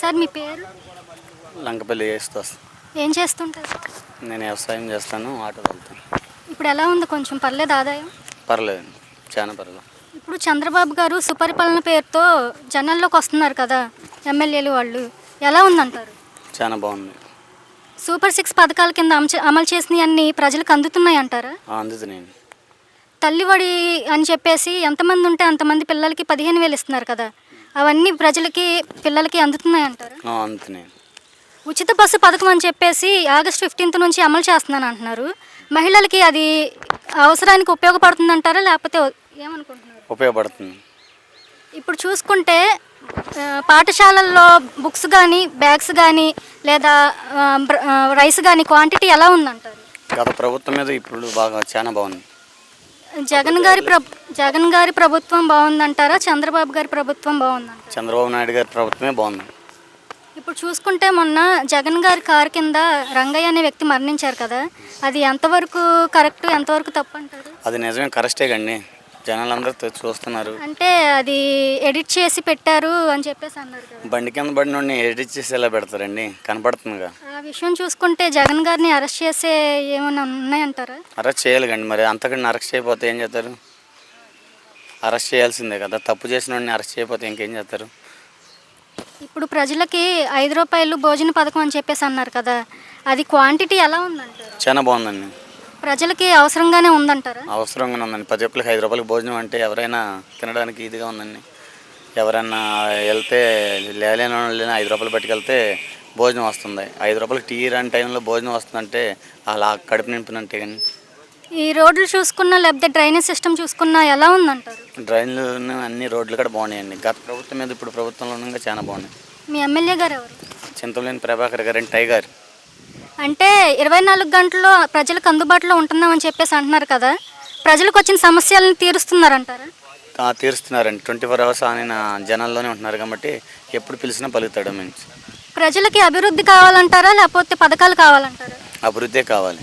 Sir మీ పేరు? లంకపల్లి చేస్తూ. ఏం చేస్తుంటారు? నేను వ్యవసాయం చేస్తాను ఆటో వెళ్తాను ఇప్పుడు ఎలా ఉంది? కొంచెం పర్లేదు ఆదాయం? పర్లేదు చాలా పర్లేదు. ఇప్పుడు చంద్రబాబు గారు సుపరిపాలన పేరుతో జనాల్లోకి వస్తున్నారు కదా ఎమ్మెల్యేలు వాళ్ళు. ఎలా ఉందంటారు? చాలా బాగుంది. సూపర్ సిక్స్ పథకాల కింద అమలు అమలు చేసినవన్నీ ప్రజలకు అందుతున్నాయి అంటారా ఆ, అందుతున్నాయండి. తల్లివడి అని చెప్పేసి ఎంతమంది ఉంటే అంతమంది పిల్లలకి పదిహేను వేలు ఇస్తున్నారు కదా అవన్నీ ప్రజలకి పిల్లలకి అందుతున్నాయి అంటారా? ఉచిత బస్సు పథకం అని చెప్పేసి ఆగస్ట్ ఫిఫ్టీన్త్ నుంచి అమలు చేస్తున్నాను అంటున్నారు. మహిళలకి అది అవసరానికి ఉపయోగపడుతుంది అంటారా లేకపోతే ఏమనుకుంటున్నారు? ఉపయోగపడుతుంది. ఇప్పుడు చూసుకుంటే పాఠశాలల్లో బుక్స్ కానీ బ్యాగ్స్ కానీ లేదా రైస్ కానీ క్వాంటిటీ ఎలా ఉందంటారు? గత ప్రభుత్వం మీద ఇప్పుడు బాగా చాలా బాగుంది. జగన్ గారి జగన్ గారి ప్రభుత్వం బాగుందంటారా? చంద్రబాబు గారి ప్రభుత్వం బాగుందంటారా? చంద్రబాబు నాయుడు గారి ప్రభుత్వమే బాగుంది ఇప్పుడు చూసుకుంటే మొన్న జగన్ గారి కారు కింద రంగయ్య అనే వ్యక్తి మరణించారు కదా. అది ఎంతవరకు కరెక్ట్ ఎంతవరకు తప్పు అంటారు? అది నిజమే కరెక్టే కండి జనాలందరూ తె- చూస్తున్నారు. అంటే అది ఎడిట్ చేసి పెట్టారు అని చెప్పేసి అన్నారు కదా. బండి కింద పడిన ఎడిట్ చేసి ఎలా పెడతారండి. కనపడుతుందిగా. ఆ విషయం చూసుకుంటే జగన్ గారిని అరెస్ట్ చేసే ఏమైనా ఉన్నాయంటారా? అరెస్ట్ చేయాలి కండి మరి. అంతకండి అరెస్ట్ చేయకపోతే ఏం చేస్తారు? అరెస్ట్ చేయాల్సిందే కదా. తప్పు చేసిన వాడిని అరెస్ట్ చేయకపోతే ఇంకేం చేస్తారు? ఇప్పుడు ప్రజలకి ఐదు రూపాయలు భోజన పథకం అని చెప్పేసి అన్నారు కదా. అది క్వాంటిటీ ఎలా ఉందంటారు? చాలా బాగుందండి. ప్రజలకి అవసరంగానే ఉందంటారా? అవసరంగానే ఉందండి. పది రూపాయలకి ఐదు రూపాయలకి భోజనం అంటే ఎవరైనా తినడానికి ఇదిగా ఉందండి. ఎవరైనా వెళ్తే లేలేని వాళ్ళు ఐదు రూపాయలు పట్టుకెళ్తే భోజనం వస్తుంది. ఐదు రూపాయలకి టీ రాని టైంలో భోజనం వస్తుందంటే అలా కడుపు నింపినంటే కానీ. ఈ రోడ్లు చూసుకున్నా లేకపోతే డ్రైనేజ్ సిస్టమ్ చూసుకున్నా ఎలా ఉందంటారు? డ్రైన్లు అన్ని రోడ్లు కూడా బాగున్నాయండి. గత ప్రభుత్వం మీద ఇప్పుడు ప్రభుత్వంలో ఉండగా చాలా బాగున్నాయి. మీ ఎమ్మెల్యే గారు ఎవరు? చింతలేని ప్రభాకర్ గారు టైగర్. అంటే ఇరవై నాలుగు గంటల్లో ప్రజలకు అందుబాటులో ఉంటున్నామని చెప్పేసి అంటున్నారు కదా. ప్రజలకు వచ్చిన సమస్యలను తీరుస్తున్నారంటారా? తీరుస్తున్నారండి. ట్వంటీ ఫోర్ అవర్స్ ఆయన జనాల్లోనే ఉంటున్నారు కాబట్టి ఎప్పుడు పిలిచినా పలుకుతాడు మంచి ప్రజలకి అభివృద్ధి కావాలంటారా లేకపోతే పథకాలు కావాలంటారా? అభివృద్ధే కావాలి.